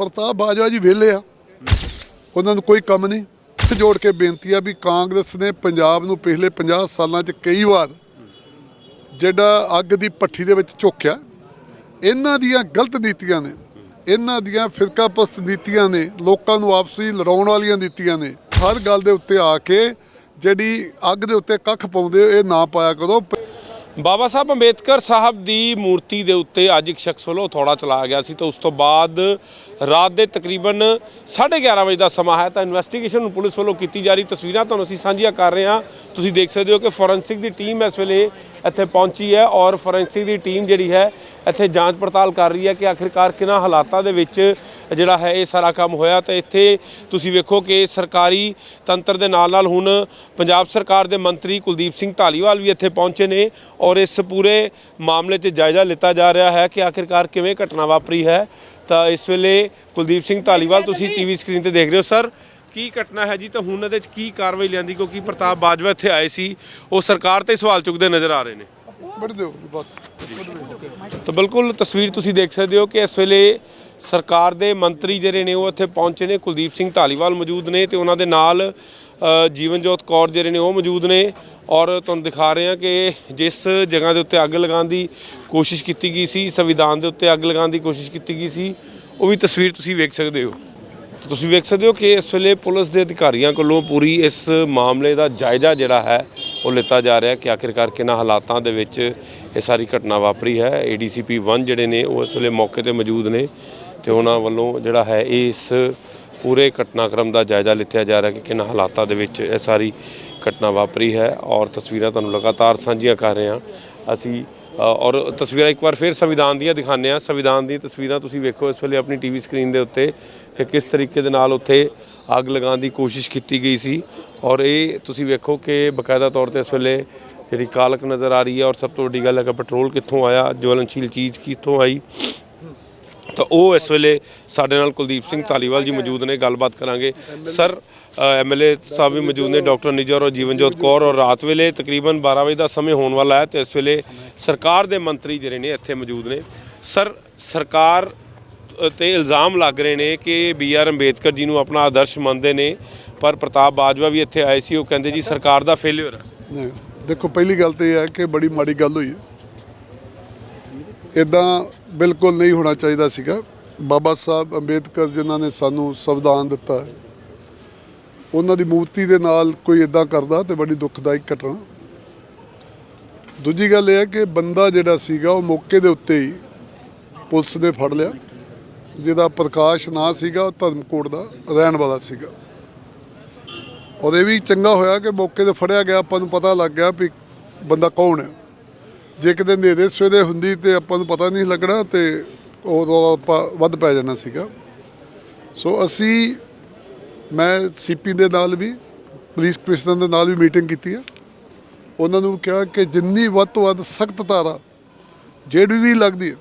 ਪ੍ਰਤਾਪ ਬਾਜਵਾ ਜੀ ਵਿਹਲੇ ਆ। ਉਹਨਾਂ ਨੂੰ ਕੋਈ ਕੰਮ ਨਹੀਂ। ਹੱਥ ਜੋੜ ਕੇ ਬੇਨਤੀ ਆ ਵੀ ਕਾਂਗਰਸ ਨੇ ਪੰਜਾਬ ਨੂੰ ਪਿਛਲੇ 50 ਸਾਲਾਂ 'ਚ ਕਈ ਵਾਰ ਜਿਹੜਾ ਅੱਗ ਦੀ ਭੱਠੀ ਦੇ ਵਿੱਚ ਝੋਕਿਆ ਇਹਨਾਂ ਦੀਆਂ ਗਲਤ ਨੀਤੀਆਂ ਨੇ ਇਹਨਾਂ ਦੀਆਂ ਫਿਰਕਾਪਸਤ ਨੀਤੀਆਂ ਨੇ ਲੋਕਾਂ ਨੂੰ ਆਪਸੀ ਲੜਾਉਣ ਵਾਲੀਆਂ ਨੀਤੀਆਂ ਨੇ ਹਰ ਗੱਲ ਦੇ ਉੱਤੇ ਆ ਕੇ ਜਿਹੜੀ ਅੱਗ ਦੇ ਉੱਤੇ ਕੱਖ ਪਾਉਂਦੇ ਹੋ, ਇਹ ਨਾ ਪਾਇਆ ਕਰੋ। ਬਾਬਾ ਸਾਹਿਬ ਅੰਬੇਦਕਰ ਸਾਹਿਬ ਦੀ ਮੂਰਤੀ ਦੇ ਉੱਤੇ ਅੱਜ ਇੱਕ ਸ਼ਖਸ ਵੱਲੋਂ ਥੋੜਾ ਚਲਾ ਗਿਆ ਸੀ ਤਾਂ ਉਸ ਤੋਂ ਬਾਅਦ ਰਾਤ ਦੇ ਤਕਰੀਬਨ 11:30 ਵਜੇ ਦਾ ਸਮਾਂ ਹੈ ਤਾਂ ਇਨਵੈਸਟੀਗੇਸ਼ਨ ਨੂੰ ਪੁਲਿਸ ਵੱਲੋਂ ਕੀਤੀ ਜਾ ਰਹੀ ਤਸਵੀਰਾਂ ਤੁਹਾਨੂੰ ਅਸੀਂ ਸਾਂਝੀਆਂ ਕਰ ਰਹੇ ਹਾਂ। ਤੁਸੀਂ ਦੇਖ ਸਕਦੇ ਹੋ ਕਿ ਫੋਰੈਂਸਿਕ ਦੀ ਟੀਮ ਇਸ ਵੇਲੇ ਇੱਥੇ ਪਹੁੰਚੀ ਹੈ ਔਰ ਫੋਰੈਂਸਿਕ ਦੀ ਟੀਮ ਜਿਹੜੀ ਹੈ ਇੱਥੇ ਜਾਂਚ ਪੜਤਾਲ ਕਰ ਰਹੀ ਹੈ ਕਿ ਆਖਿਰਕਾਰ ਕਿਹਨਾਂ ਹਾਲਾਤਾਂ ਦੇ ਵਿੱਚ ਜਿਹੜਾ ਹੈ ਇਹ ਸਾਰਾ ਕੰਮ ਹੋਇਆ ਤੇ ਇੱਥੇ ਤੁਸੀਂ ਵੇਖੋ ਕਿ ਸਰਕਾਰੀ ਤੰਤਰ ਦੇ ਨਾਲ ਨਾਲ ਹੁਣ ਪੰਜਾਬ ਸਰਕਾਰ ਦੇ ਮੰਤਰੀ ਕੁਲਦੀਪ ਸਿੰਘ ਧਾਲੀਵਾਲ ਵੀ ਇੱਥੇ ਪਹੁੰਚੇ ਨੇ ਔਰ ਇਸ ਪੂਰੇ ਮਾਮਲੇ 'ਚ ਜਾਇਜ਼ਾ ਲਿੱਤਾ ਜਾ ਰਿਹਾ ਹੈ ਕਿ ਆਖਿਰਕਾਰ ਕਿਵੇਂ ਘਟਨਾ ਵਾਪਰੀ ਹੈ। ਤਾਂ ਇਸ ਵੇਲੇ ਕੁਲਦੀਪ ਸਿੰਘ ਧਾਲੀਵਾਲ ਤੁਸੀਂ ਟੀਵੀ ਸਕਰੀਨ ਤੇ ਦੇਖ ਰਹੇ ਹੋ ਸਰ ਕੀ ਘਟਨਾ ਹੈ ਜੀ? ਤਾਂ ਹੁਣ ਇਹਦੇ 'ਚ ਕੀ ਕਾਰਵਾਈ ਲਿਆਂਦੀ? ਕਿਉਂਕਿ ਪ੍ਰਤਾਪ ਬਾਜਵਾ ਇੱਥੇ ਆਏ ਸੀ ਉਹ ਸਰਕਾਰ ਤੇ ਸਵਾਲ ਚੁੱਕਦੇ ਨਜ਼ਰ ਆ ਰਹੇ ਨੇ। ਵੱਢ ਦਿਓ ਬਸ। ਤਾਂ ਬਿਲਕੁਲ ਤਸਵੀਰ ਤੁਸੀਂ ਦੇਖ ਸਕਦੇ ਹੋ ਕਿ ਇਸ ਵੇਲੇ ਸਰਕਾਰ ਦੇ ਮੰਤਰੀ ਜਿਹੜੇ ਨੇ ਉਹ ਇੱਥੇ ਪਹੁੰਚੇ ਨੇ ਕੁਲਦੀਪ ਸਿੰਘ ਢਾਲੀਵਾਲ ਮੌਜੂਦ ਨੇ ਤੇ ਉਹਨਾਂ ਦੇ ਨਾਲ ਅ, ਜੀਵਨਜੋਤ ਕੌਰ ਜਿਹੜੇ ਨੇ ਉਹ ਮੌਜੂਦ ਨੇ। ਔਰ ਤੁਹਾਨੂੰ ਦਿਖਾ ਰਹੇ ਹਾਂ ਕਿ ਜਿਸ ਜਗ੍ਹਾ ਦੇ ਉੱਤੇ ਅੱਗ ਲਗਾਉਣ ਦੀ ਕੋਸ਼ਿਸ਼ ਕੀਤੀ ਗਈ ਸੀ ਸੰਵਿਧਾਨ ਦੇ ਉੱਤੇ ਅੱਗ ਲਗਾਉਣ ਦੀ ਕੋਸ਼ਿਸ਼ ਕੀਤੀ ਗਈ ਸੀ ਉਹ ਵੀ ਤਸਵੀਰ ਤੁਸੀਂ ਵੇਖ ਸਕਦੇ ਹੋ। ਤੁਸੀਂ ਵੇਖ ਸਕਦੇ ਹੋ ਕਿ ਇਸ ਵੇਲੇ ਪੁਲਿਸ ਦੇ ਅਧਿਕਾਰੀਆਂ ਕੋਲੋਂ ਪੂਰੀ ਇਸ ਮਾਮਲੇ ਦਾ ਜਾਇਜ਼ਾ ਜਿਹੜਾ ਹੈ ਉਹ ਲਿੱਤਾ ਜਾ ਰਿਹਾ ਕਿ ਆਖਿਰਕਾਰ ਕਿਹਨਾਂ ਹਾਲਾਤਾਂ ਦੇ ਵਿੱਚ ਇਹ ਸਾਰੀ ਘਟਨਾ ਵਾਪਰੀ ਹੈ। ਏਡੀਸੀਪੀ 1 ਜਿਹੜੇ ਨੇ ਉਹ ਇਸ ਵੇਲੇ ਮੌਕੇ ਤੇ ਮੌਜੂਦ ਨੇ। ਤੇ ਉਹਨਾਂ ਵੱਲੋਂ ਜਿਹੜਾ ਹੈ ਇਸ ਪੂਰੇ ਘਟਨਾਕ੍ਰਮ ਦਾ ਜਾਇਜ਼ਾ ਲਿੱਤਾ ਜਾ ਰਿਹਾ ਕਿ ਕਿਹਨਾਂ ਹਾਲਾਤਾਂ ਦੇ ਵਿੱਚ ਇਹ ਸਾਰੀ ਘਟਨਾ ਵਾਪਰੀ ਹੈ ਔਰ ਤਸਵੀਰਾਂ ਤੁਹਾਨੂੰ ਲਗਾਤਾਰ ਸਾਂਝੀਆਂ ਕਰ ਰਹੇ ਹਾਂ। ਅਸੀਂ ਔਰ ਤਸਵੀਰਾਂ ਇੱਕ ਵਾਰ ਫਿਰ ਸੰਵਿਧਾਨ ਦੀਆਂ ਦਿਖਾਉਂਦੇ ਹਾਂ। ਸੰਵਿਧਾਨ ਦੀਆਂ ਤਸਵੀਰਾਂ ਤੁਸੀਂ ਵੇਖੋ ਇਸ ਵੇਲੇ ਆਪਣੀ ਟੀਵੀ ਸਕਰੀਨ ਦੇ ਉੱਤੇ ਕਿ ਕਿਸ ਤਰੀਕੇ ਦੇ ਨਾਲ ਉੱਥੇ ਅੱਗ ਲਗਾਉਣ ਦੀ ਕੋਸ਼ਿਸ਼ ਕੀਤੀ ਗਈ ਸੀ। ਔਰ ਇਹ ਤੁਸੀਂ ਵੇਖੋ ਕਿ ਬਕਾਇਦਾ ਤੌਰ ਤੇ ਇਸ ਵੇਲੇ ਜਿਹੜੀ ਕਾਲਕ ਨਜ਼ਰ ਆ ਰਹੀ ਹੈ ਔਰ ਸਭ ਤੋਂ ਵੱਡੀ ਗੱਲ ਹੈ ਕਿ ਪੈਟਰੋਲ ਕਿੱਥੋਂ ਆਇਆ, ਜਵਲਨਸ਼ੀਲ ਚੀਜ਼ ਕਿੱਥੋਂ ਆਈ। ਤਾਂ ਉਹ ਇਸ ਵੇਲੇ ਸਾਡੇ ਨਾਲ ਕੁਲਦੀਪ ਸਿੰਘ ਧਾਲੀਵਾਲ ਜੀ ਮੌਜੂਦ ਨੇ, ਗੱਲਬਾਤ ਕਰਾਂਗੇ। ਸਰ ਐਮਐਲਏ ਸਾਹਿਬ ਵੀ ਮੌਜੂਦ ਨੇ, ਡਾਕਟਰ ਨਿਜਰ ਔਰ ਜੀਵਨਜੋਤ ਕੌਰ, ਔਰ ਰਾਤ ਵੇਲੇ ਤਕਰੀਬਨ 12 ਵਜੇ ਦਾ ਸਮੇਂ ਹੋਣ ਵਾਲਾ ਹੈ ਤੇ ਇਸ ਵੇਲੇ ਸਰਕਾਰ ਦੇ ਮੰਤਰੀ ਜਿਹੜੇ ਨੇ ਇੱਥੇ ਮੌਜੂਦ ਨੇ। ਸਰ, ਸਰਕਾਰ ਤੇ ਇਲਜ਼ਾਮ ਲੱਗ ਰਹੇ ਨੇ ਕਿ ਬੀ ਆਰ ਅੰਬੇਦਕਰ ਜੀ ਨੂੰ ਆਪਣਾ ਆਦਰਸ਼ ਮੰਨਦੇ ਨੇ, ਪਰ ਪ੍ਰਤਾਪ ਬਾਜਵਾ ਵੀ ਇੱਥੇ ਆਏ ਸੀ, ਉਹ ਕਹਿੰਦੇ ਜੀ ਸਰਕਾਰ ਦਾ ਫੇਲਿਅਰ ਹੈ। ਦੇਖੋ, ਪਹਿਲੀ ਗੱਲ ਤੇ ਇਹ ਹੈ ਕਿ ਬੜੀ ਮਾੜੀ ਗੱਲ ਹੋਈ ਹੈ। ਇਦਾਂ ਬਿਲਕੁਲ ਨਹੀਂ ਹੋਣਾ ਚਾਹੀਦਾ ਸੀਗਾ। ਬਾਬਾ ਸਾਹਿਬ ਅੰਬੇਦਕਰ ਜਿਨ੍ਹਾਂ ਨੇ ਸਾਨੂੰ ਸੰਵਿਧਾਨ ਦਿੱਤਾ ਹੈ, ਉਹਨਾਂ ਦੀ ਮੂਰਤੀ ਦੇ ਨਾਲ ਕੋਈ ਇਦਾਂ ਕਰਦਾ ਤੇ ਬੜੀ ਦੁਖਦਾਇਕ ਘਟਨਾ। ਦੂਜੀ ਗੱਲ ਇਹ ਹੈ ਕਿ ਬੰਦਾ ਜਿਹੜਾ ਸੀਗਾ, ਉਹ ਮੌਕੇ ਦੇ ਉੱਤੇ ਹੀ ਪੁਲਿਸ ਨੇ ਫੜ ਲਿਆ। ਜਿਹਦਾ ਪ੍ਰਕਾਸ਼ ਨਾਂ ਸੀਗਾ, ਉਹ ਧਰਮਕੋਟ ਦਾ ਰਹਿਣ ਵਾਲਾ ਸੀਗਾ। ਔਰ ਇਹ ਵੀ ਚੰਗਾ ਹੋਇਆ ਕਿ ਮੌਕੇ ਤੇ ਫੜਿਆ ਗਿਆ, ਆਪਾਂ ਨੂੰ ਪਤਾ ਲੱਗ ਗਿਆ ਵੀ ਬੰਦਾ ਕੌਣ ਹੈ। ਜੇ ਕਿਤੇ ਨੇਰੇ ਸਵੇਰੇ ਹੁੰਦੀ ਤੇ ਆਪਾਂ ਨੂੰ ਪਤਾ ਨਹੀਂ ਲੱਗਣਾ ਤੇ ਉਦੋਂ ਆਪਾਂ ਵੱਧ ਪੈ ਜਾਣਾ ਸੀਗਾ। ਸੋ ਅਸੀਂ, ਮੈਂ ਸੀਪੀ ਦੇ ਨਾਲ ਵੀ ਪੁਲਿਸ ਕਮਿਸ਼ਨਰ ਦੇ ਨਾਲ ਵੀ ਮੀਟਿੰਗ ਕੀਤੀ ਹੈ ਉਹਨਾਂ ਨੂੰ ਕਿਹਾ ਕਿ ਜਿੰਨੀ ਵੱਧ ਤੋਂ ਵੱਧ ਸਖਤ ਧਾਰਾ, ਜਿਹੜੀ ਵੀ ਲੱਗਦੀ ਹੈ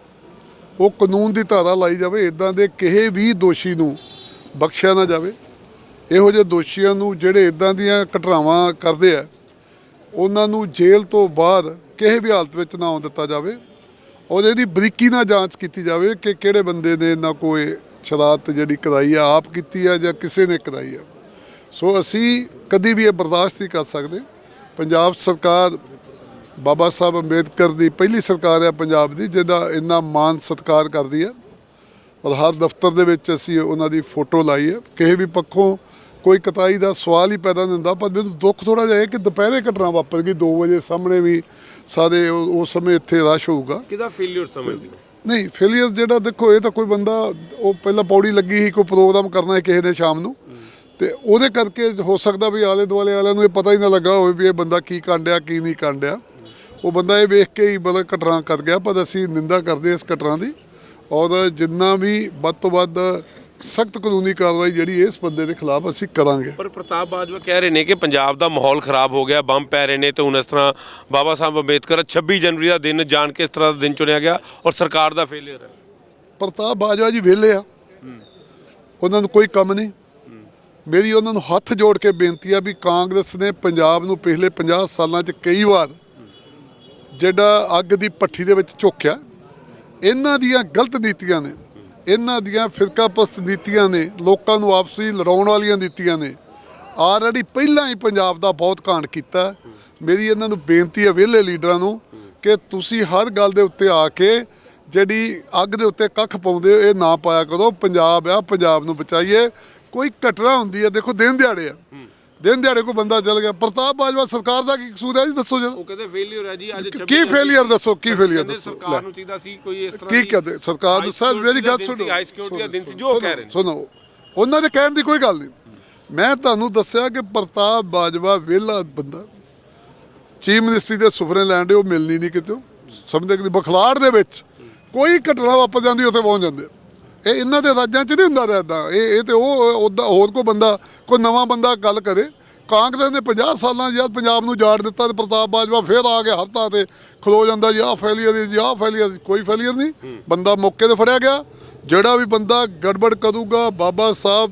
ਉਹ ਕਾਨੂੰਨ ਦੀ ਧਾਰਾ ਲਾਈ ਜਾਵੇ ਇਦਾਂ ਦੇ ਕਿਸੇ ਵੀ ਦੋਸ਼ੀ ਨੂੰ ਬਖਸ਼ਿਆ ਨਾ ਜਾਵੇ। ਇਹੋ ਜਿਹੇ ਦੋਸ਼ੀਆਂ ਨੂੰ ਜਿਹੜੇ ਇਦਾਂ ਦੀਆਂ ਘਟਨਾਵਾਂ ਕਰਦੇ ਆ, ਉਹਨਾਂ ਨੂੰ ਜੇਲ੍ਹ ਤੋਂ ਬਾਅਦ ਕਿਸੇ ਵੀ ਹਾਲਤ ਵਿੱਚ ਨਾ ਆਉਣ ਦਿੱਤਾ ਜਾਵੇ ਔਰ ਇਹਦੀ ਬਰੀਕੀ ਨਾਲ ਜਾਂਚ ਕੀਤੀ ਜਾਵੇ ਕਿ ਕਿਹੜੇ ਬੰਦੇ ਨੇ ਨਾ ਕੋਈ ਸ਼ਰਾਰਤ ਜਿਹੜੀ ਕਰਾਈ ਆ, ਆਪ ਕੀਤੀ ਆ ਜਾਂ ਕਿਸੇ ਨੇ ਕਰਾਈ ਆ। ਸੋ ਅਸੀਂ ਕਦੀ ਵੀ ਇਹ ਬਰਦਾਸ਼ਤ ਨਹੀਂ ਕਰ ਸਕਦੇ। ਪੰਜਾਬ ਸਰਕਾਰ ਬਾਬਾ ਸਾਹਿਬ ਅੰਬੇਦਕਰ ਦੀ ਪਹਿਲੀ ਸਰਕਾਰ ਹੈ ਪੰਜਾਬ ਦੀ, ਜਿਹਦਾ ਇੰਨਾ ਮਾਨ ਸਤਿਕਾਰ ਕਰਦੀ ਹੈ ਔਰ ਹਰ ਦਫ਼ਤਰ ਦੇ ਵਿੱਚ ਅਸੀਂ ਉਹਨਾਂ ਦੀ ਫੋਟੋ ਲਾਈ ਹੈ ਕਿਸੇ ਵੀ ਪੱਖੋਂ ਕੋਈ ਕਤਾਈ ਦਾ ਸਵਾਲ ਹੀ ਪੈਦਾ ਨਹੀਂ ਹੁੰਦਾ ਪਰ ਮੈਨੂੰ ਦੁੱਖ ਥੋੜਾ ਜਿਹਾ ਹੈ ਕਿ ਦੁਪਹਿਰੇ ਘਟਨਾ ਵਾਪਰ ਗਈ 2 ਵਜੇ ਸਾਹਮਣੇ ਵੀ ਉਹ- ਉਸ ਸਮੇਂ ਇੱਥੇ ਰਸ਼ ਹੋਊਗਾ। ਕਿਹਦਾ ਫੇਲਿਅਰ ਸਮਝਦੇ ਹੋ? ਨਹੀਂ ਫੇਲੀਅਰ ਜਿਹੜਾ ਦੇਖੋ ਇਹ ਤਾਂ ਕੋਈ ਬੰਦਾ ਉਹ ਪਹਿਲਾਂ ਪੌੜੀ ਲੱਗੀ ਸੀ ਕੋਈ ਪ੍ਰੋਗਰਾਮ ਕਰਨਾ ਹੈ ਕਿਸੇ ਨੇ ਸ਼ਾਮ ਨੂੰ। ਤੇ ਉਹਦੇ ਕਰਕੇ ਹੋ ਸਕਦਾ ਵੀ ਆਲੇ ਦੁਆਲੇ ਵਾਲਿਆਂ ਨੂੰ ਇਹ ਪਤਾ ਹੀ ਨਾ ਲੱਗਾ ਹੋਵੇ ਵੀ ਇਹ ਬੰਦਾ ਕੀ ਕਾਂਡਿਆ ਕੀ ਨਹੀਂ ਕਾਂਡਿਆ ਉਹ ਬੰਦਾ ਇਹ ਵੇਖ ਕੇ ਹੀ ਬੜਾ ਘਟਨਾ ਕਰ ਗਿਆ ਪਰ ਅਸੀਂ ਨਿੰਦਾ ਕਰਦੇ ਇਸ ਘਟਨਾ ਦੀ। ਔਰ ਜਿੰਨਾ ਵੀ ਵੱਧ ਤੋਂ ਵੱਧ ਸਖਤ ਕਾਨੂੰਨੀ ਕਾਰਵਾਈ ਜਿਹੜੀ ਇਸ ਬੰਦੇ ਦੇ ਖਿਲਾਫ ਅਸੀਂ ਕਰਾਂਗੇ। ਪਰ ਪ੍ਰਤਾਪ ਬਾਜਵਾ ਕਹਿ ਰਹੇ ਨੇ ਕਿ ਪੰਜਾਬ ਦਾ ਮਾਹੌਲ ਖਰਾਬ ਹੋ ਗਿਆ ਬੰਬ ਪੈ ਰਹੇ ਨੇ ਤੇ ਹੁਣ ਇਸ ਤਰ੍ਹਾਂ ਬਾਬਾ ਸਾਹਿਬ ਅੰਬੇਦਕਰ 26 ਜਨਵਰੀ ਦਾ ਦਿਨ ਜਾਣ ਕੇ ਇਸ ਤਰ੍ਹਾਂ ਦਾ ਦਿਨ ਚੁਣਿਆ ਗਿਆ ਔਰ ਸਰਕਾਰ ਦਾ ਫੇਲਿਅਰ ਹੈ। ਪ੍ਰਤਾਪ ਬਾਜਵਾ ਜੀ ਵਿਹਲੇ ਆ। ਉਹਨਾਂ ਨੂੰ ਕੋਈ ਕੰਮ ਨਹੀਂ। ਮੇਰੀ ਉਹਨਾਂ ਨੂੰ ਹੱਥ ਜੋੜ ਕੇ ਬੇਨਤੀ ਆ ਵੀ ਕਾਂਗਰਸ ਨੇ ਪੰਜਾਬ ਨੂੰ ਪਿਛਲੇ 50 ਸਾਲਾਂ 'ਚ ਕਈ ਵਾਰ ਜਿਹੜਾ ਅੱਗ ਦੀ ਭੱਠੀ ਦੇ ਵਿੱਚ ਝੋਕਿਆ ਇਹਨਾਂ ਦੀਆਂ ਗਲਤ ਨੀਤੀਆਂ ਨੇ ਇਹਨਾਂ ਦੀਆਂ ਫਿਰਕਾਪਸਤ ਨੀਤੀਆਂ ਨੇ, ਲੋਕਾਂ ਨੂੰ ਆਪਸੀ ਲੜਾਉਣ ਵਾਲੀਆਂ ਨੀਤੀਆਂ ਨੇ। ਆਲਰੇਡੀ ਪਹਿਲਾਂ ਹੀ ਪੰਜਾਬ ਦਾ ਬਹੁਤ ਕਾਂਡ ਕੀਤਾ। ਮੇਰੀ ਇਹਨਾਂ ਨੂੰ ਬੇਨਤੀ ਹੈ ਵਿਹਲੇ ਲੀਡਰਾਂ ਨੂੰ ਕਿ ਤੁਸੀਂ ਹਰ ਗੱਲ ਦੇ ਉੱਤੇ ਆ ਕੇ ਜਿਹੜੀ ਅੱਗ ਦੇ ਉੱਤੇ ਕੱਖ ਪਾਉਂਦੇ ਹੋ, ਇਹ ਨਾ ਪਾਇਆ ਕਰੋ। ਪੰਜਾਬ ਆ, ਪੰਜਾਬ ਨੂੰ ਬਚਾਈਏ। ਕੋਈ ਘਟਨਾ ਹੁੰਦੀ ਹੈ, ਦੇਖੋ ਦਿਨ ਦਿਹਾੜੇ ਆ। ਦਿਨ ਦਿਹਾੜੇ ਕੋਈ ਬੰਦਾ ਚੱਲ ਗਿਆ। ਪ੍ਰਤਾਪ ਬਾਜਵਾ ਸਰਕਾਰ ਦਾ ਕੀ ਕਸੂਰ ਹੈ ਜੀ? ਦੱਸੋ ਜਰਾ। ਉਹ ਕਹਿੰਦੇ ਫੇਲਿਅਰ ਹੈ ਜੀ ਅੱਜ ਕੀ failure ਦੱਸੋ, ਕੀ ਕਹਿੰਦੇ ਦੱਸੋ, ਸਰਕਾਰ। ਨੂੰ ਚਾਹੀਦਾ ਸੀ ਕੋਈ ਇਸ ਤਰ੍ਹਾਂ ਕੀ ਕਹਦੇ? ਸਰਕਾਰ ਨੂੰ ਸਰ ਮੇਰੀ ਗੱਲ ਸੁਣੋ। ਹਾਈ ਸਿਕਿਉਰਿਟੀ ਦਾ ਦਿਨ ਸੀ ਜੋ ਕਹਿ ਰਹੇ ਨੇ। ਸੁਣੋ ਉਹਨਾਂ ਦੇ ਕਹਿਣ ਦੀ ਕੋਈ ਗੱਲ ਨਹੀਂ। ਮੈਂ ਤੁਹਾਨੂੰ ਦੱਸਿਆ ਕਿ ਪ੍ਰਤਾਪ ਬਾਜਵਾ ਵਿਹਲਾ ਬੰਦਾ। ਚੀਫ ਮਿਨਿਸਟਰੀ ਦੇ ਸੁਫਰੇ ਲੈਂਡ ਉਹ ਮਿਲਣੀ ਨਹੀਂ ਕਿਤੇ ਸਮਝਦੇ ਕਿ ਬਖਲਾੜ ਦੇ ਵਿੱਚ ਕੋਈ ਘਟਨਾ ਵਾਪਰ ਜਾਂਦੀ ਉੱਥੇ ਪਹੁੰਚ ਜਾਂਦੇ ਇਹ ਇਹਨਾਂ ਦੇ ਰਾਜਾਂ 'ਚ ਨਹੀਂ ਹੁੰਦਾ ਰਹਿਦਾ ਇਹ ਇਹ ਤੇ ਉਹ ਉਹਦਾ ਹੋਰ ਕੋਈ ਬੰਦਾ ਕੋਈ ਨਵਾਂ ਬੰਦਾ ਗੱਲ ਕਰੇ। ਕਾਂਗਰਸ ਨੇ 50 ਸਾਲਾਂ ਜਦ ਪੰਜਾਬ ਨੂੰ ਜਾੜ ਦਿੱਤਾ ਤੇ ਪ੍ਰਤਾਪ ਬਾਜਵਾ ਫੇਰ ਆ ਕੇ ਹੱਥਾਂ ਤੇ। ਖਲੋ ਜਾਂਦਾ ਜੀ ਆਹ ਫੈਲੀਅਰ ਜੀ ਆਹ ਫੈਲੀਅਰ ਕੋਈ ਫੈਲੀਅਰ ਨਹੀਂ। ਬੰਦਾ ਮੌਕੇ ਤੇ ਫੜਿਆ ਗਿਆ। ਜਿਹੜਾ ਵੀ ਬੰਦਾ ਗੜਬੜ ਕਰੂਗਾ ਬਾਬਾ ਸਾਹਿਬ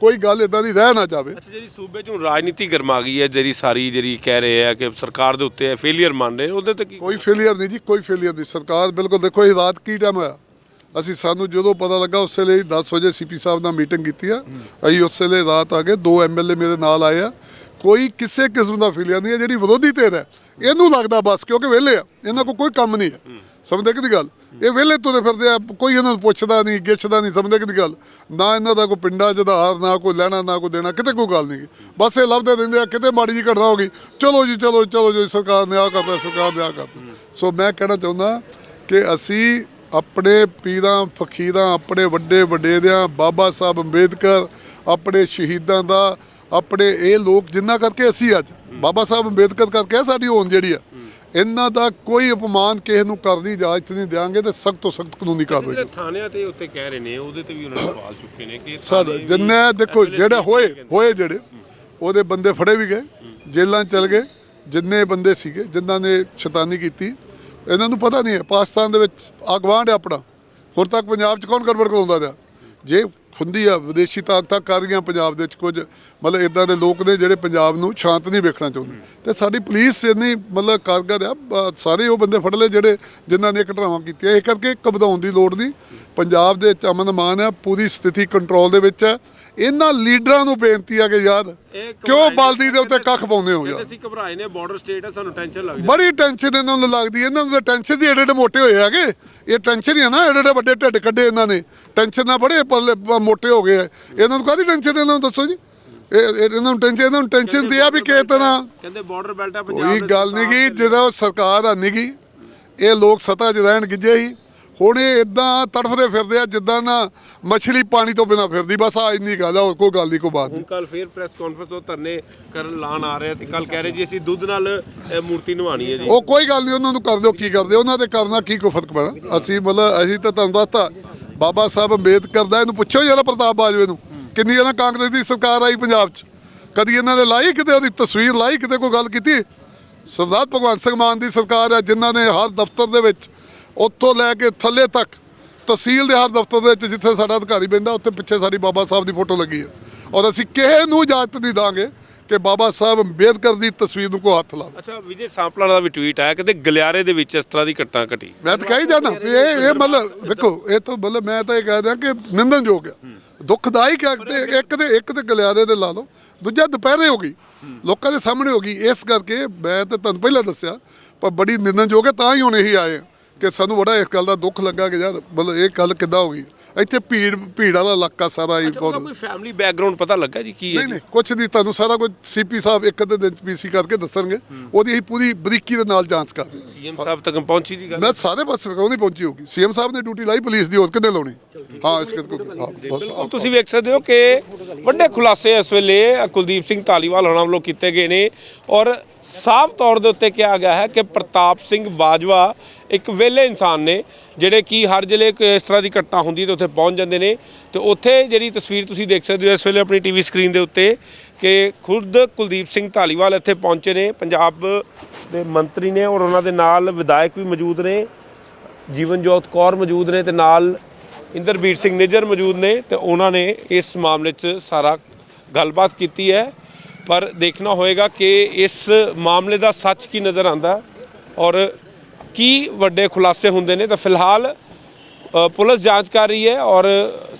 ਕੋਈ ਗੱਲ ਇਦਾਂ ਦੀ ਰਹਿ ਨਾ ਜਾਵੇ। ਅੱਛਾ ਜਿਹੜੀ ਸੂਬੇ ਚੋਂ ਰਾਜਨੀਤੀ ਗਰਮਾ ਗਈ ਹੈ ਜਿਹੜੀ ਸਾਰੀ ਜਿਹੜੀ ਕਹਿ ਰਹੇ ਆ ਕਿ ਸਰਕਾਰ ਦੇ ਉੱਤੇ ਫੇਲਿਅਰ ਮੰਨ ਰਹੇ ਉਹਦੇ ਤੇ ਕੀ ਕੋਈ ਫੇਲਿਅਰ ਨਹੀਂ ਜੀ ਕੋਈ ਫੇਲਿਅਰ ਨਹੀਂ। ਸਰਕਾਰ ਬਿਲਕੁਲ ਦੇਖੋ ਇਹ ਰਾਤ ਕੀ ਟਾਈਮ ਹੋਇਆ? ਅਸੀਂ ਸਾਨੂੰ ਜਦੋਂ ਪਤਾ ਲੱਗਾ ਉਸ ਵੇਲੇ 10 ਵਜੇ ਸੀਪੀ ਸਾਹਿਬ ਨਾਲ ਮੀਟਿੰਗ ਕੀਤੀ ਆ। ਅਸੀਂ ਉਸ ਵੇਲੇ ਰਾਤ ਆ ਗਏ ਦੋ ਐਮਐਲਏ ਮੇਰੇ ਨਾਲ ਆਏ ਆ। ਕੋਈ ਕਿਸੇ ਕਿਸਮ ਦਾ ਫੀਲਿਆ ਨਹੀਂ ਹੈ, ਜਿਹੜੀ ਵਿਰੋਧੀ ਧਿਰ ਹੈ। ਇਹਨੂੰ ਲੱਗਦਾ ਬਸ, ਕਿਉਂਕਿ ਵਿਹਲੇ ਆ। ਇਹਨਾਂ ਕੋਲ ਕੋਈ ਕੰਮ ਨਹੀਂ ਹੈ। ਸਮਝਦੇ ਕਿ ਗੱਲ? ਇਹ ਵਿਹਲੇ ਤੁਰੇ ਫਿਰਦੇ ਆ, ਕੋਈ ਇਹਨਾਂ ਨੂੰ ਪੁੱਛਦਾ ਨਹੀਂ, ਗਿੱਛਦਾ ਨਹੀਂ, ਸਮਝਦੇ ਕਿ ਗੱਲ? ਨਾ ਇਹਨਾਂ ਦਾ ਕੋਈ ਪਿੰਡਾਂ 'ਚ ਆਧਾਰ, ਨਾ ਕੋਈ ਲੈਣਾ, ਨਾ ਕੋਈ ਦੇਣਾ, ਕਿਤੇ ਕੋਈ ਗੱਲ ਨਹੀਂ ਬਸ ਇਹ ਲੱਭਦੇ ਰਹਿੰਦੇ ਆ, ਕਿਤੇ ਮਾੜੀ ਜੀ ਘਟਨਾ ਹੋ ਗਈ, ਚਲੋ ਜੀ, ਚਲੋ ਚਲੋ ਜੀ, ਸਰਕਾਰ ਨੇ ਆ ਕਰਤਾ, ਸਰਕਾਰ ਨੇ ਆ ਕਰਤਾ। ਸੋ ਮੈਂ ਕਹਿਣਾ ਚਾਹੁੰਦਾ ਕਿ ਅਸੀਂ ਆਪਣੇ ਪੀਰਾਂ, ਫਕੀਰਾਂ, ਆਪਣੇ ਵੱਡੇ ਵਡੇਰਿਆਂ ਬਾਬਾ ਸਾਹਿਬ ਅੰਬੇਦਕਰ, ਆਪਣੇ ਸ਼ਹੀਦਾਂ ਦਾ ਆਪਣੇ ਇਹ ਲੋਕ ਜਿੰਨਾ ਕਰਕੇ ਅਸੀਂ ਅੱਜ ਬਾਬਾ ਸਾਹਿਬ ਅੰਬੇਦਕਰ ਕਰਕੇ ਸਾਡੀ ਹੋਣ ਜਿਹੜੀ ਆ ਇਹਨਾਂ ਦਾ ਕੋਈ ਅਪਮਾਨ ਕਿਸੇ ਨੂੰ ਕਰਨ ਦੀ ਇਜਾਜ਼ਤ ਨਹੀਂ ਦਿਆਂਗੇ ਤੇ ਸਖਤ ਤੋਂ ਸਖਤ ਕਾਨੂੰਨੀ ਕਾਰਵਾਈ ਜਿਹੜੇ ਥਾਣਿਆਂ ਤੇ ਉੱਤੇ ਕਹਿ ਰਹੇ ਨੇ ਉਹਦੇ ਤੇ ਵੀ ਉਹਨਾਂ ਨੇ ਸਵਾਲ ਚੁੱਕੇ ਨੇ ਕਿ ਸਦ ਜਿੰਨੇ ਦੇਖੋ ਜਿਹੜੇ ਹੋਏ। ਹੋਏ ਜਿਹੜੇ ਉਹਦੇ ਬੰਦੇ ਫੜੇ ਵੀ ਗਏ ਜੇਲ੍ਹਾਂ 'ਚ ਚਲ ਗਏ ਜਿੰਨੇ ਬੰਦੇ ਸੀਗੇ ਜਿਨ੍ਹਾਂ ਨੇ ਸ਼ੈਤਾਨੀ ਕੀਤੀ ਇਹਨਾਂ ਨੂੰ ਪਤਾ ਨਹੀਂ ਹੈ ਪਾਕਿਸਤਾਨ ਦੇ ਵਿੱਚ ਆਗਵਾਂਡ ਹੈ ਆਪਣਾ ਹੁਣ ਤੱਕ ਪੰਜਾਬ 'ਚ ਕੌਣ ਗੜਬੜ ਕਰਾਉਂਦਾ ਰਿਹਾ? ਜੇ ਖੁੰਦੀ ਆ, ਵਿਦੇਸ਼ੀ ਤਾਕਤਾਂ ਕਰ ਰਹੀਆਂ ਪੰਜਾਬ ਦੇ ਵਿੱਚ ਕੁਝ, ਮਤਲਬ ਇਦਾਂ ਦੇ ਲੋਕ ਨੇ ਜਿਹੜੇ ਪੰਜਾਬ ਨੂੰ ਸ਼ਾਂਤ ਨਹੀਂ ਵੇਖਣਾ ਚਾਹੁੰਦੇ। ਤੇ ਸਾਡੀ ਪੁਲਿਸ ਇੰਨੀ, ਮਤਲਬ ਕਾਰਗਰ ਆ ਸਾਰੇ ਉਹ ਬੰਦੇ ਫੜ ਲਏ ਜਿਹੜੇ, ਜਿਨ੍ਹਾਂ ਨੇ ਘਟਨਾਵਾਂ ਕੀਤੀਆਂ, ਇਹ ਕਰਕੇ ਘਬਰਾਉਣ ਦੀ ਲੋੜ ਨਹੀਂ। ਪੰਜਾਬ ਦੇ ਵਿੱਚ ਅਮਨ ਮਾਨ ਹੈ ਪੂਰੀ ਸਥਿਤੀ ਕੰਟਰੋਲ ਦੇ ਵਿੱਚ ਹੈ। ਇਹਨਾਂ ਲੀਡਰਾਂ ਨੂੰ ਬੇਨਤੀ ਆ ਕਿ ਯਾਦ ਕਿਉਂ ਬਲਦੀ ਦੇ ਉੱਤੇ ਕੱਖ ਪਾਉਂਦੇ ਹੋ ਯਾਰ? ਅਸੀਂ ਘਬਰਾਏ ਨੇ ਬਾਰਡਰ ਸਟੇਟ ਹੈ ਸਾਨੂੰ ਟੈਨਸ਼ਨ ਲੱਗ ਜਾਂਦੀ ਬੜੀ ਟੈਨਸ਼ਨ ਇਹਨਾਂ ਨੂੰ ਲੱਗਦੀ ਇਹਨਾਂ ਨੂੰ ਟੈਨਸ਼ਨ ਦੀ ਏਡੇ ਏਡੇ ਮੋਟੇ ਹੋਏ ਹੈਗੇ। ਇਹ ਟੈਨਸ਼ਨ ਹੀ ਆ ਨਾ ਏਡੇ ਏਡੇ ਵੱਡੇ ਢਿੱਡ ਕੱਢੇ ਇਹਨਾਂ ਨੇ। ਟੈਨਸ਼ਨ ਨਾਲ ਬੜੇ ਮੋਟੇ ਹੋ ਗਏ ਆ। ਇਹਨਾਂ ਨੂੰ ਕਾਹਦੀ ਟੈਨਸ਼ਨ ਇਹਨਾਂ ਨੂੰ ਦੱਸੋ ਜੀ? ਇਹ ਇਹ- ਇਹਨਾਂ ਨੂੰ ਟੈਨਸ਼ਨ ਇਹਨਾਂ ਨੂੰ ਟੈਨਸ਼ਨ ਤੇ ਆ ਵੀ ਕਿਸ ਤਰ੍ਹਾਂ। ਕਹਿੰਦੇ ਬਾਰਡਰ ਬੈਲਟ ਹੈ ਪੰਜਾਬ ਕੋਈ ਗੱਲ ਨਹੀਂ ਗੀ ਜਦੋਂ ਸਰਕਾਰ ਆ ਨੀ ਗੀ। ਇਹ ਲੋਕ ਸੱਤਾ ਰਹਿਣ ਗਿੱਜੇ ਹੀ ਹੁਣ ਇਹ ਇਦਾਂ ਤੜਫਦੇ ਫਿਰਦੇ ਆ ਜਿੱਦਾਂ ਨਾ ਮੱਛਲੀ ਪਾਣੀ ਤੋਂ ਬਿਨਾ ਫਿਰਦੀ ਬਸ ਆ ਇੰਨੀ ਗੱਲ ਆ ਹੋਰ ਕੋਈ ਗੱਲ ਨਹੀਂ ਕੋਈ ਬਾਤ ਨਹੀਂ। ਕੱਲ ਫੇਰ ਪ੍ਰੈਸ ਕਾਨਫਰੰਸ ਤੋਂ ਧਰਨੇ ਕਰਨ ਲਾਣ ਆ ਰਹੇ ਤੇ ਕੱਲ ਕਹਿ ਰਹੇ ਜੀ ਅਸੀਂ ਦੁੱਧ ਨਾਲ ਮੂਰਤੀ ਨਵਾਣੀ ਹੈ ਜੀ। ਉਹ ਕੋਈ ਗੱਲ ਨਹੀਂ ਉਹਨਾਂ ਨੂੰ ਕਰ ਦਿਓ ਕੀ ਕਰਦੇ ਉਹਨਾਂ ਤੇ ਕਰਨਾ ਕੀ ਕੋਈ ਫ਼ਰਕ ਪੈਣਾ? ਅਸੀਂ ਮਤਲਬ ਅਸੀਂ ਤਾਂ ਤੁਹਾਨੂੰ ਦੱਸਤਾ ਬਾਬਾ ਸਾਹਿਬ ਅੰਬੇਦਕਰ ਦਾ ਇਹਨੂੰ ਪੁੱਛੋ ਜਰਾ ਪ੍ਰਤਾਪ ਬਾਜਵੇ ਨੂੰ ਕਿੰਨੀ ਇਹਨਾਂ ਕਾਂਗਰਸ ਦੀ ਸਰਕਾਰ ਆਈ ਪੰਜਾਬ 'ਚ? ਕਦੀ ਇਹਨਾਂ ਨੇ ਲਾਈ ਕਿਤੇ ਉਹਦੀ ਤਸਵੀਰ ਲਾਈ ਕਿਤੇ ਕੋਈ ਗੱਲ ਕੀਤੀ? ਸਰਦਾਰ ਭਗਵੰਤ ਸਿੰਘ ਮਾਨ ਦੀ ਸਰਕਾਰ ਹੈ ਜਿਨ੍ਹਾਂ ਨੇ ਹਰ ਦਫ਼ਤਰ ਦੇ ਵਿੱਚ ਉੱਥੋਂ ਲੈ ਕੇ ਥੱਲੇ ਤੱਕ ਤਹਿਸੀਲ ਦੇ ਹਰ ਦਫ਼ਤਰ ਦੇ ਵਿੱਚ ਜਿੱਥੇ ਸਾਡਾ ਅਧਿਕਾਰੀ ਬੈਂਦਾ ਉੱਥੇ ਪਿੱਛੇ ਸਾਡੀ ਬਾਬਾ ਸਾਹਿਬ ਦੀ ਫੋਟੋ ਲੱਗੀ ਹੈ। ਔਰ ਅਸੀਂ ਕਿਸੇ ਨੂੰ ਇਜਾਜ਼ਤ ਨਹੀਂ ਦਾਂਗੇ ਕਿ ਬਾਬਾ ਸਾਹਿਬ ਅੰਬੇਦਕਰ ਦੀ ਤਸਵੀਰ ਨੂੰ ਕੋਈ ਹੱਥ ਲਾਵੇ। ਅੱਛਾ ਵਿਜੇ ਸਾਂਪਲਾ ਦਾ ਵੀ ਟਵੀਟ ਆਇਆ ਕਹਿੰਦੇ ਗਲਿਆਰੇ ਦੇ ਵਿੱਚ ਇਸ ਤਰ੍ਹਾਂ ਦੀ ਘਟਨਾ ਘਟੀ। ਮੈਂ ਤਾਂ ਕਹੀ ਵੀ ਇਹ ਇਹ ਮਤਲਬ ਵੇਖੋ ਇਹ ਤਾਂ ਮਤਲਬ ਮੈਂ ਤਾਂ ਇਹ ਕਹਿ ਦਿਆਂ ਕਿ ਨਿੰਦਨਯੋਗ ਹੈ। ਦੁਖਦਾਇਕ ਹੈ ਤੇ ਇੱਕ ਤੇ ਇੱਕ ਤੇ ਗਲਿਆਰੇ ਦੇ ਲਾ ਲਓ ਦੂਜਾ ਦੁਪਹਿਰੇ ਹੋ ਗਈ। ਲੋਕਾਂ ਦੇ ਸਾਹਮਣੇ ਹੋ ਗਈ। ਇਸ ਕਰਕੇ ਮੈਂ ਤਾਂ ਤੁਹਾਨੂੰ ਪਹਿਲਾਂ ਦੱਸਿਆ ਪਰ ਬੜੀ ਨਿੰਦਨਯੋਗ ਹੈ ਤਾਂ ਹੀ ਹੁਣ ਇਹੀ ਆਏ ਹਾਂ। ਕਿ ਸਾਨੂੰ ਬੜਾ ਇਸ ਗੱਲ ਦਾ ਦੁੱਖ ਲੱਗਾ ਕਿ ਯਾਰ ਮਤਲਬ ਇਹ ਗੱਲ ਕਿੱਦਾਂ ਹੋ ਗਈ? ਇੱਥੇ ਭੀੜ ਭੀੜ ਵਾਲਾ ਇਲਾਕਾ ਸਾਰਾ ਹੀ ਬਹੁਤ ਕੋਈ ਫੈਮਿਲੀ ਬੈਕਗ੍ਰਾਉਂਡ ਪਤਾ ਲੱਗਾ ਜੀ ਕੀ ਹੈ ਨਹੀਂ ਨਹੀਂ ਕੁਛ ਨਹੀਂ ਤੁਹਾਨੂੰ ਸਾਰਾ ਕੁਝ ਸੀਪੀ ਸਾਹਿਬ ਇੱਕ ਅੱਧੇ ਦਿਨ ਪੀਸੀ ਕਰਕੇ ਦੱਸਣਗੇ। ਉਹਦੀ ਅਸੀਂ ਪੂਰੀ ਬਰੀਕੀ ਦੇ ਨਾਲ ਜਾਂਚ ਕਰਦੇ ਸੀਐਮ ਸਾਹਿਬ ਤੱਕ ਪਹੁੰਚੀ ਦੀ ਗੱਲ ਮੈਂ ਸਾਰੇ ਪਾਸੇ ਕਿਉਂ ਨਹੀਂ ਪਹੁੰਚੀ ਹੋਗੀ ਸੀਐਮ ਸਾਹਿਬ ਨੇ ਡਿਊਟੀ ਲਾਈ ਪੁਲਿਸ ਦੀ ਹੋਰ ਕਿੰਨੇ ਲਾਉਣੀ? ਹਾਂ ਇਸ ਕਰਕੇ ਹਾਂ ਬਿਲਕੁਲ। ਤੁਸੀਂ ਵੇਖ ਸਕਦੇ ਹੋ ਕਿ ਵੱਡੇ ਖੁਲਾਸੇ ਇਸ ਵੇਲੇ ਕੁਲਦੀਪ ਸਿੰਘ ਧਾਲੀਵਾਲ ਹੋਣਾ ਵੱਲੋਂ ਕੀਤੇ ਗਏ ਨੇ ਔਰ ਸਾਫ਼ ਤੌਰ ਦੇ ਉੱਤੇ ਕਿਹਾ ਗਿਆ ਹੈ ਕਿ ਪ੍ਰਤਾਪ ਸਿੰਘ ਬਾਜਵਾ ਇੱਕ ਵਿਹਲੇ ਇਨਸਾਨ ਨੇ ਜਿਹੜੇ ਕਿ ਹਰ ਜ਼ਿਲ੍ਹੇ ਕੋਈ ਇਸ ਤਰ੍ਹਾਂ ਦੀ ਘਟਨਾ ਹੁੰਦੀ ਹੈ ਤੇ ਉੱਥੇ ਪਹੁੰਚ ਜਾਂਦੇ ਨੇ। ਤੇ ਉੱਥੇ ਜਿਹੜੀ ਤਸਵੀਰ ਤੁਸੀਂ ਦੇਖ ਸਕਦੇ ਹੋ ਇਸ ਵੇਲੇ ਆਪਣੀ ਟੀਵੀ ਸਕਰੀਨ ਦੇ ਉੱਤੇ ਕਿ ਖੁਦ ਕੁਲਦੀਪ ਸਿੰਘ ਧਾਲੀਵਾਲ ਇੱਥੇ ਪਹੁੰਚੇ ਨੇ। ਪੰਜਾਬ ਦੇ ਮੰਤਰੀ ਨੇ ਔਰ ਉਹਨਾਂ ਦੇ ਨਾਲ ਵਿਧਾਇਕ ਵੀ ਮੌਜੂਦ ਨੇ ਜੀਵਨਜੋਤ ਕੌਰ ਮੌਜੂਦ ਨੇ ਤੇ ਨਾਲ ਇੰਦਰਬੀਰ ਸਿੰਘ ਨਿੱਜਰ ਮੌਜੂਦ ਨੇ ਤੇ ਉਹਨਾਂ ਨੇ ਇਸ ਮਾਮਲੇ 'ਚ ਸਾਰਾ ਗੱਲਬਾਤ ਕੀਤੀ ਹੈ। ਪਰ ਦੇਖਣਾ ਹੋਏਗਾ ਕਿ ਇਸ ਮਾਮਲੇ ਦਾ ਸੱਚ ਕੀ ਨਜ਼ਰ ਆਂਦਾ ਔਰ ਕੀ ਵੱਡੇ ਖੁਲਾਸੇ ਹੁੰਦੇ ਨੇ। ਤਾਂ ਫਿਲਹਾਲ ਪੁਲਿਸ ਜਾਂਚ ਕਰ ਰਹੀ ਹੈ ਔਰ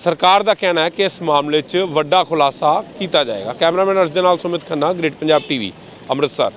ਸਰਕਾਰ ਦਾ ਕਹਿਣਾ ਹੈ ਕਿ ਇਸ ਮਾਮਲੇ 'ਚ ਵੱਡਾ ਖੁਲਾਸਾ ਕੀਤਾ ਜਾਏਗਾ। ਕੈਮਰਾਮੈਨ ਅਰਸ਼ ਦੇ ਨਾਲ ਸੁਮਿਤ ਖੰਨਾ, ਗ੍ਰੇਟ ਪੰਜਾਬ ਟੀਵੀ, ਅੰਮ੍ਰਿਤਸਰ।